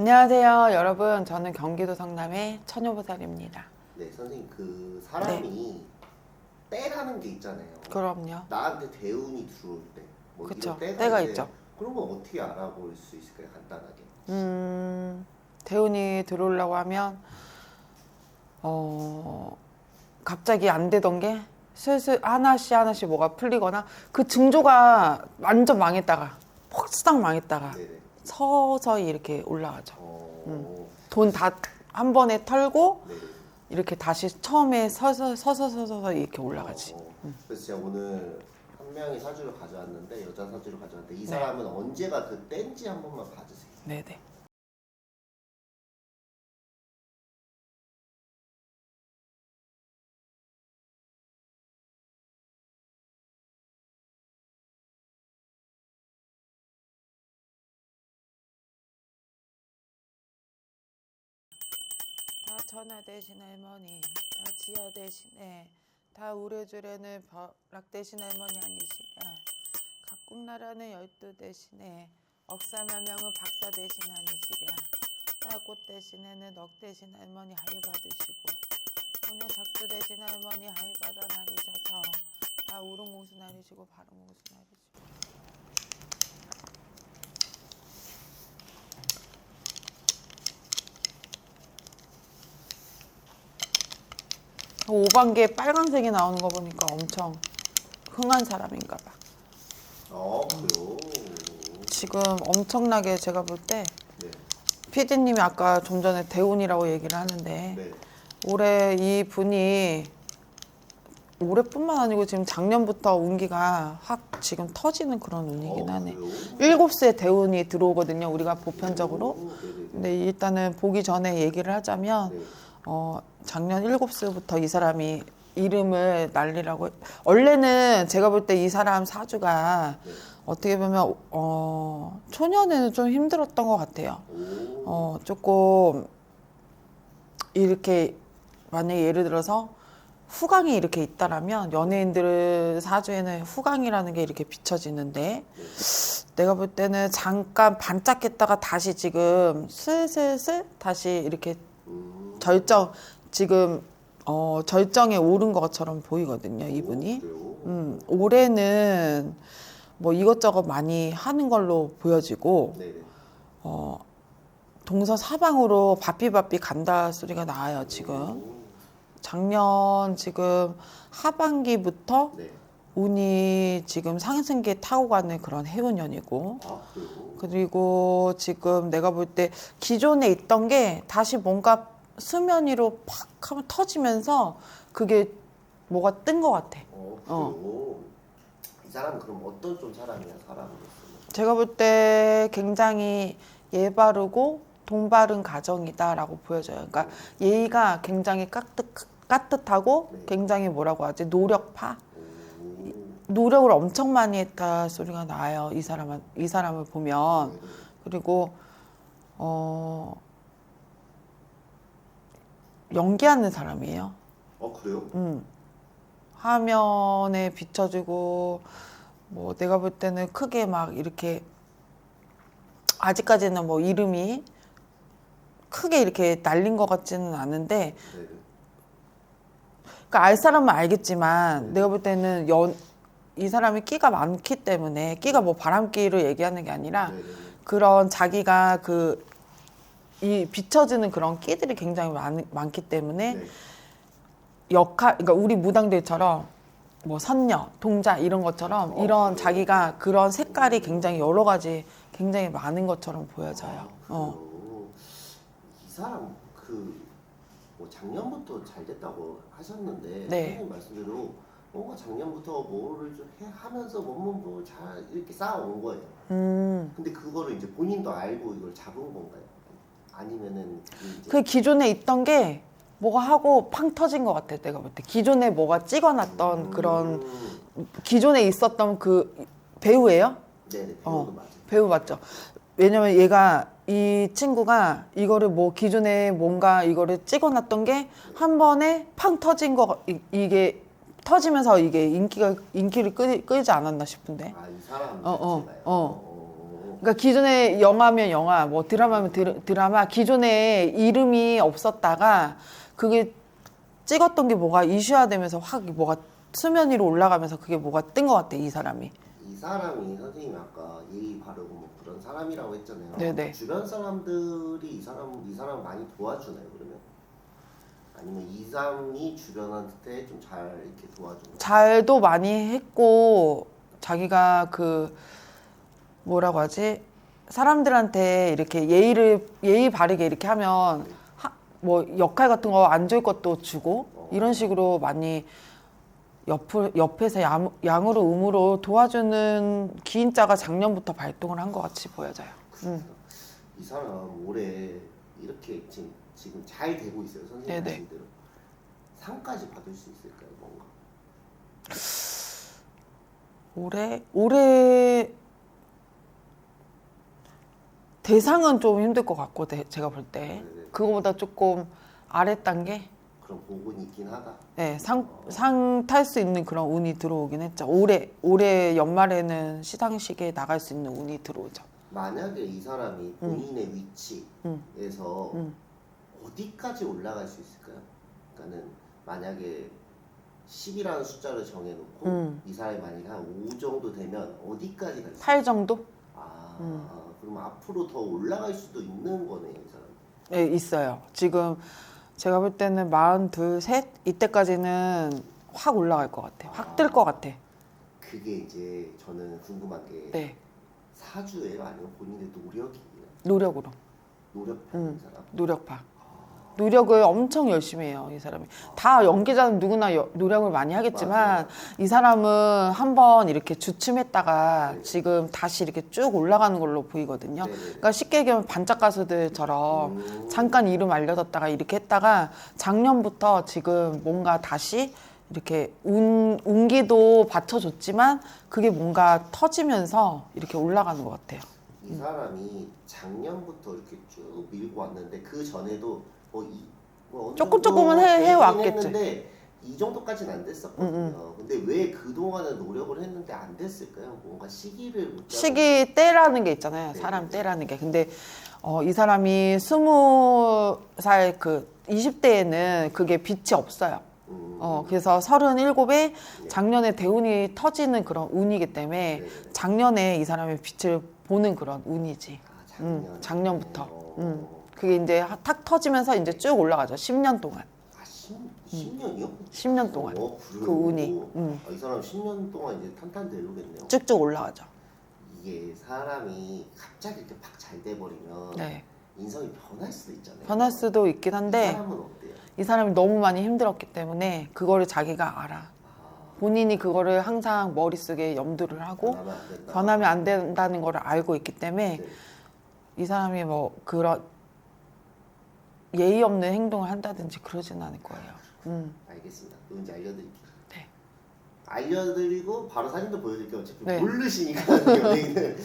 안녕하세요, 여러분. 저는 경기도 성남의 처녀보살입니다. 네, 선생님 그 사람이 때라는 게 있잖아요. 그럼요. 나한테 대운이 들어올 때, 뭐 그쵸. 이런 때가 있는데 있죠. 그런 건 어떻게 알아볼 수 있을까요? 간단하게. 음, 대운이 들어오려고 하면, 어, 갑자기 안 되던 게 슬슬 하나씩 하나씩 뭐가 풀리거나 그 징조가 완전 망했다가, 폭삭 망했다가 네네. 서서히 이렇게 올라가죠. 어, 돈다 한 번에 털고 네네. 이렇게 다시 처음에 서서 서서 서서 이렇게 올라가지. 어, 그래서 제가 오늘 한 명의 사주를 가져왔는데 여자 사주를 가져왔는데 이 네. 사람은 언제가 그 때인지 한 번만 봐주세요. 네네. 다 전하 대신 할머니, 다 지하 대신에, 다 우레줄에는 벼락 대신 할머니 아니시랴. 각국 나라는 열두 대신에, 억사마명은 박사 대신 아니시랴. 딸꽃 대신에는 넉 대신 할머니 하이 받으시고, 소녀 작두 대신 할머니 하이 받아 나리셔서, 다 우릉공수 나리시고, 바른공수 나리시고. 오반기에 빨간색이 나오는 거 보니까 엄청 흥한 사람인가 봐. 어, 그래요. 지금 엄청나게 제가 볼 때 네, 피디님이 아까 좀 전에 대운이라고 얘기를 하는데 네. 올해 이 분이 올해뿐만 아니고 지금 작년부터 운기가 확 지금 터지는 그런 운이긴 어, 하네. 그래요? 일곱 세 대운이 들어오거든요. 우리가 보편적으로. 오, 네네네. 근데 일단은 보기 전에 얘기를 하자면 네. 어, 작년 일곱 세부터 이 사람이 이름을 날리라고 했- 원래는 제가 볼 때 이 사람 사주가 네. 어떻게 보면 어, 초년에는 좀 힘들었던 것 같아요. 오, 어, 조금 이렇게 만약에 예를 들어서 후광이 이렇게 있다라면 연예인들 사주에는 후광이라는 게 이렇게 비춰지는데 내가 볼 때는 잠깐 반짝했다가 다시 지금 슬슬슬 다시 이렇게 음, 절정 지금 어 절정에 오른 것처럼 보이거든요 이분이? 음 올해는 뭐 이것저것 많이 하는 걸로 보여지고 네네. 어 동서 사방으로 바삐바삐 간다 소리가 나와요 지금 오, 작년 지금 하반기부터 네. 운이 지금 상승기에 타고 가는 그런 해운년이고 아? 그리고 지금 내가 볼 때 기존에 있던 게 다시 뭔가 수면 위로 팍 하면 터지면서 그게 뭐가 뜬 것 같아. 어, 그래요? 이 사람은 그럼 어떤 좀 사람이야, 사람으로서? 제가 볼 때 굉장히 예 바르고 돈 바른 가정이다라고 보여져요. 그러니까 예의가 굉장히 깍듯, 깍듯하고 네. 굉장히 뭐라고 하지? 노력파? 오, 노력을 엄청 많이 했다 소리가 나요. 이 사람, 이 사람을 보면. 네네. 그리고 어 연기하는 사람이에요. 어, 그래요? 음. 화면에 비춰지고 뭐 내가 볼 때는 크게 막 이렇게 아직까지는 뭐 이름이 크게 이렇게 날린 것 같지는 않은데 네네. 그러니까 알 사람은 알겠지만 내가 볼 때는 연 이 사람이 끼가 많기 때문에 끼가 뭐 바람끼를 얘기하는 게 아니라 네네. 그런 자기가 그 이 비춰지는 그런 끼들이 굉장히 많, 많기 때문에 네. 역할 그러니까 우리 무당들처럼 뭐 선녀, 동자 이런 것처럼 어, 이런 그래요? 자기가 그런 색깔이 굉장히 여러 가지 굉장히 많은 것처럼 보여져요. 아, 어. 그래요? 이 사람 그 뭐 작년부터 잘 됐다고 하셨는데 네. 선생님 말씀대로 뭔가 작년부터 뭐를 좀 해, 하면서 뭐뭐잘 이렇게 쌓아온 거예요. 음. 근데 그거를 이제 본인도 알고 이걸 잡은 건가요? 아니면은 이제 그 기존에 있던 게 뭐가 하고 팡 터진 것 같아 내가 볼 때. 기존에 뭐가 찍어놨던 음, 그런 기존에 있었던 그 배우예요? 네네 어. 배우도 맞아요. 배우 맞죠? 왜냐면 얘가 이 친구가 이거를 뭐 기존에 뭔가 이거를 찍어놨던 게 한 번에 팡 터진 거 이- 이게 터지면서 이게 인기가 인기를 끌, 끌지 않았나 싶은데. 아 이 사람 어, 어, 자체가요. 어. 그러니까 기존에 영화면 영화, 뭐 드라마면 드, 드라마 기존에 이름이 없었다가 그게 찍었던 게 뭐가 이슈화되면서 확 뭐가 수면 위로 올라가면서 그게 뭐가 뜬 것 같아 이 사람이. 이 사람이 선생님이 아까 예의 바르고 뭐 그런 사람이라고 했잖아요. 네네. 주변 사람들이 이 사람 이 사람 많이 도와주나요 그러면? 아니면 이 사람이 주변한테 좀 잘 이렇게 도와주나요? 잘도 많이 했고 자기가 그 뭐라고 하지 사람들한테 이렇게 예의를 예의 바르게 이렇게 하면 하, 뭐 역할 같은 거 안 줄 것도 주고 이런 식으로 많이 옆을 옆에서 양, 양으로 음으로 도와주는 기인자가 작년부터 발동을 한 것 같이 보여져요. 음. 이 사람 올해 이렇게 지금 지금 잘 되고 있어요 선생님 네네. 말씀대로 상까지 받을 수 있을까요 뭔가? 올해 올해 대상은 좀 힘들 것 같고 대- 제가 볼 때 네네. 그거보다 조금 아래 단계 그런 복은 있긴 하다. 네, 상, 상 탈 수 있는 그런 운이 들어오긴 했죠. 올해, 올해 연말에는 시상식에 나갈 수 있는 운이 들어오죠. 만약에 이 사람이 본인의 위치에서 음. 어디까지 올라갈 수 있을까요? 그러니까는 만약에 10이라는 숫자를 정해놓고 음. 이 사람이 만약에 한 5 정도 되면 어디까지 갈 수? 8 정도? 아, 음. 그럼 앞으로 더 올라갈 수도 있는 거네요, 이 사람. 네, 있어요. 지금 제가 볼 때는 42, 셋 이때까지는 확 올라갈 것 같아. 확 뜰 것 같아. 그게 이제 저는 궁금한 게 네, 사주예요, 아니면 본인의 노력이에요? 노력으로. 노력하는 음. 사람. 노력파. 노력을 엄청 열심히 해요, 이 사람이. 다 연기자는 누구나 여- 노력을 많이 하겠지만 이 사람은 한번 이렇게 주춤했다가 지금 다시 이렇게 쭉 올라가는 걸로 보이거든요. 네네. 그러니까 쉽게 얘기하면 반짝 가수들처럼 음. 잠깐 이름 알려졌다가 이렇게 했다가 작년부터 지금 뭔가 다시 이렇게 운, 운기도 받쳐줬지만 그게 뭔가 터지면서 이렇게 올라가는 것 같아요. 이 사람이 작년부터 이렇게 쭉 밀고 왔는데 그 전에도 뭐, 이, 뭐 조금 조금은 해- 해왔겠지. 음, 했는데 이 정도까지는 안 됐었거든요. 근데 왜 그동안은 노력을 했는데 안 됐을까요? 뭔가 시기를 못 잡은 시기 때라는 게 있잖아요. 네. 사람 때라는 게. 근데 어, 이 사람이 스무 살 그 20대에는 그게 빛이 없어요. 음, 어, 그래서 37에 작년에 대운이 터지는 그런 운이기 때문에 네네. 작년에 이 사람의 빛을 보는 그런 운이지. 아, 작년. 음, 작년부터. 어, 음. 그게 이제 하- 탁 터지면서 이제 쭉 올라가죠. 10년 동안. 아, 10, 10 년이요? 10년 동안. 어, 그래요? 그 운이. 음. 아, 이 사람 10년 동안 이제 탄탄대로겠네요. 쭉쭉 올라가죠. 이게 사람이 갑자기 이렇게 팍 잘 돼버리면 네. 인성이 변할 수도 있잖아요. 변할 수도 있긴 이 한데 사람은 어때요? 이 사람이 너무 많이 힘들었기 때문에 그거를 자기가 알아. 아, 본인이 그거를 항상 머릿속에 염두를 하고 변하면 안 된다. 변하면 안 된다는 걸 알고 있기 때문에 네. 이 사람이 뭐 그런 예의 없는 행동을 한다든지 그러지는 않을 거예요. 음. 알겠습니다. 누군지 알려드릴게요. 네. 알려드리고 바로 사진도 보여드릴게요. 어차피 네. 모르시니까 연예인은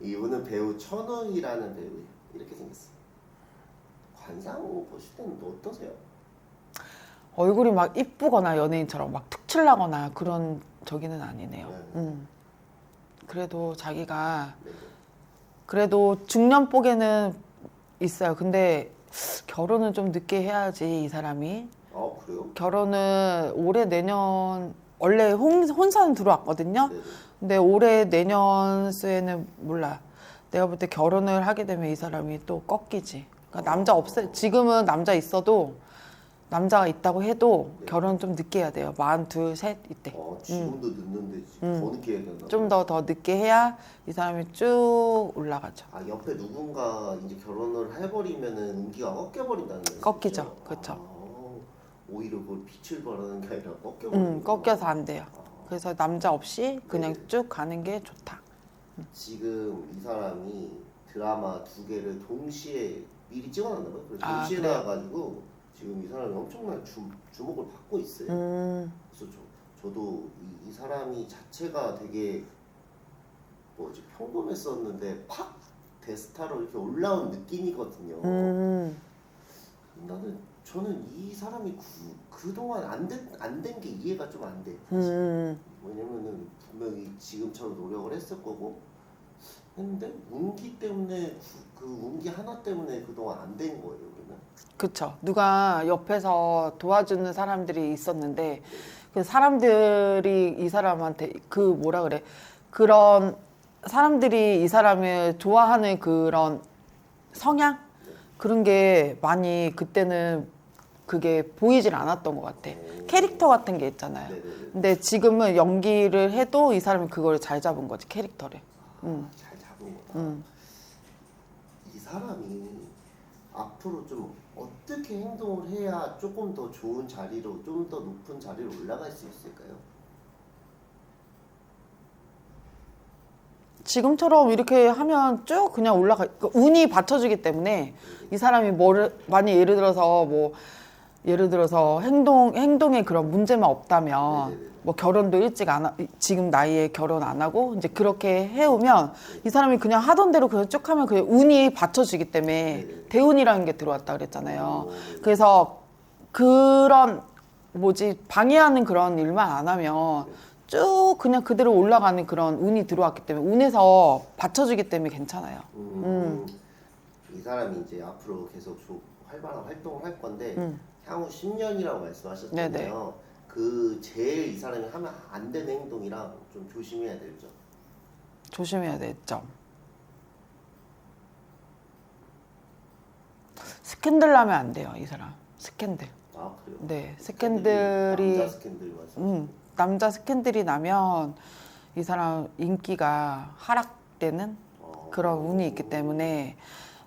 이분은 배우 천우희라는 배우예요. 이렇게 생겼어요. 관상 보실 때는 또 어떠세요? 얼굴이 막 이쁘거나 연예인처럼 막 특출나거나 그런 저기는 아니네요. 네. 음. 그래도 자기가 네. 그래도 중년복에는 있어요. 근데 결혼은 좀 늦게 해야지 이 사람이 어 그래요? 결혼은 올해 내년 원래 혼, 혼사는 들어왔거든요. 네. 근데 올해 내년 수에는 몰라. 내가 볼 때 결혼을 하게 되면 이 사람이 또 꺾이지. 그러니까 남자 없어. 지금은 남자 있어도 남자가 있다고 해도 결혼 좀 늦게 해야 돼요. 만 둘, 셋 이때. 어 지금도 늦는데 지금 음. 더 늦게 해야 된다. 좀 더 더 늦게 해야 이 사람이 쭉 올라가죠. 아 옆에 누군가 이제 결혼을 해버리면은 운기가 꺾여버린다는 거죠. 꺾이죠. 그쵸. 아, 오히려 그걸 빛을 발하는 게 아니라 꺾여버리는. 음, 꺾여서 안 돼요. 그래서 남자 없이 그냥 네. 쭉 가는 게 좋다. 지금 이 사람이 드라마 두 개를 동시에 미리 찍어놨나 봐요. 그래서 아, 동시에 그래요? 나와가지고 지금 이 사람이 엄청난 주, 주목을 받고 있어요. 음, 그래서 저, 저도 이, 이 사람이 자체가 되게 뭐지 평범했었는데 팍 대스타로 이렇게 올라온 느낌이거든요. 음, 나는 저는 이 사람이 그, 그동안 안된 된게 이해가 좀 안 돼. 음, 왜냐면은 분명히 지금처럼 노력을 했을 거고 했는데 운기 때문에 그, 그 운기 하나 때문에 그 동안 안 된 거예요 그쵸. 누가 옆에서 도와주는 사람들이 있었는데 그 사람들이 이 사람한테 그 뭐라 그래 그런 사람들이 이 사람을 좋아하는 그런 성향 그런 게 많이 그때는 그게 보이질 않았던 것 같아. 캐릭터 같은 게 있잖아요. 근데 지금은 연기를 해도 이 사람이 그걸 잘 잡은 거지 캐릭터를. 음. 잘 잡은 거다. 음. 이 사람이 앞으로 좀 어떻게 행동을 해야 조금 더 좋은 자리로 좀 더 높은 자리로 올라갈 수 있을까요? 지금처럼 이렇게 하면 쭉 그냥 올라가 그 운이 받쳐주기 때문에 이 사람이 뭐를 많이 예를 들어서 뭐 예를 들어서 행동 행동에 그런 문제만 없다면 네네네. 뭐 결혼도 일찍 안 하, 지금 나이에 결혼 안 하고 이제 그렇게 해오면 이 사람이 그냥 하던 대로 그냥 쭉 하면 그 운이 받쳐주기 때문에. 대운이라는 게 들어왔다 그랬잖아요. 그래서 그런 뭐지 방해하는 그런 일만 안 하면 쭉 그냥 그대로 올라가는 그런 운이 들어왔기 때문에 운에서 받쳐주기 때문에 괜찮아요. 음, 이 사람이 이제 앞으로 계속 조- 활발한 활동을 할 건데 음. 향후 10년이라고 말씀하셨잖아요. 네네. 그 제일 이 사람이 하면 안 되는 행동이랑 좀 조심해야 될 점. 조심해야 될 점. 스캔들 나면 안 돼요, 이 사람. 스캔들. 아 그래요? 네, 스캔들이 남자 스캔들 말씀. 음, 남자 스캔들이 나면 이 사람 인기가 하락되는 어, 그런 운이 있기 때문에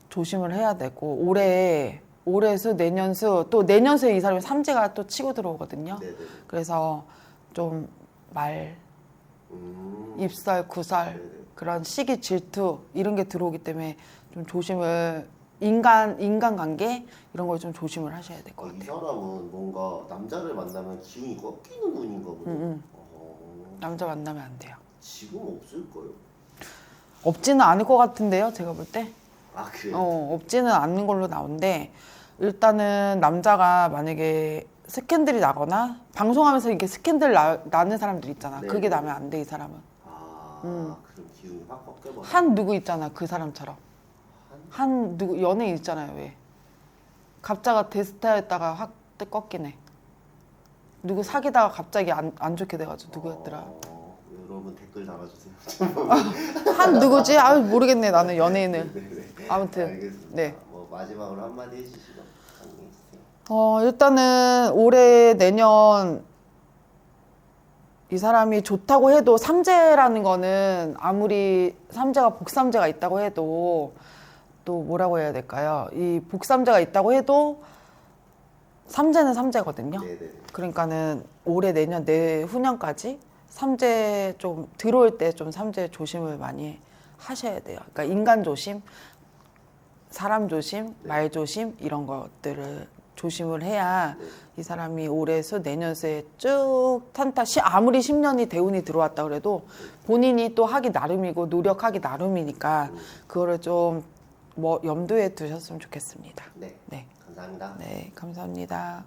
조심을 해야 되고 올해 올해수 내년수 또 내년수에 이 사람이 삼재가 또 치고 들어오거든요. 네네. 그래서 좀 말, 음. 입설, 구설 네네. 그런 시기 질투 이런 게 들어오기 때문에 좀 조심을 인간 인간 관계 이런 걸 좀 조심을 하셔야 될것 어, 이 같아요. 사람은 뭔가 남자를 만나면 기운이 꺾이는 운인가 보네. 음, 음. 어, 남자 만나면 안 돼요. 지금 없을 거예요. 없지는 않을 것 같은데요, 제가 볼 때. 아 그래 요? 어, 없지는 않는 걸로 나오는데 일단은 남자가 만약에 스캔들이 나거나 방송하면서 이렇게 스캔들 나, 나는 사람들 있잖아. 네. 그게 나면 안 돼 이 사람은. 아 음. 그럼 기운이 확 꺾여버려. 한 누구 있잖아 그 사람처럼. 한 누구 연예인 있잖아요 왜. 갑자가 대스타였다가 확 꺾이네. 누구 사귀다가 갑자기 안, 안 좋게 돼가지고 누구였더라. 어, 여러분 댓글 달아주세요. 한 누구지? 아 모르겠네 나는 연예인을. 네 네. 아무튼 알겠습니다. 네. 뭐 마지막으로 한마디 해주시죠. 어, 일단은 올해 내년 이 사람이 좋다고 해도 삼재라는 거는 아무리 삼재가 복삼재가 있다고 해도 또 뭐라고 해야 될까요? 이 복삼재가 있다고 해도 삼재는 삼재거든요. 네네. 그러니까는 올해 내년 내후년까지 삼재 좀 들어올 때 좀 삼재 조심을 많이 하셔야 돼요. 그러니까 인간 조심, 사람 조심, 말 조심 이런 것들을 조심을 해야 이 사람이 올해수 내년수에 쭉 탄타 시 아무리 10년이 대운이 들어왔다 그래도 본인이 또 하기 나름이고 노력하기 나름이니까 그거를 좀 뭐 염두에 두셨으면 좋겠습니다. 네. 네, 감사합니다. 네, 감사합니다.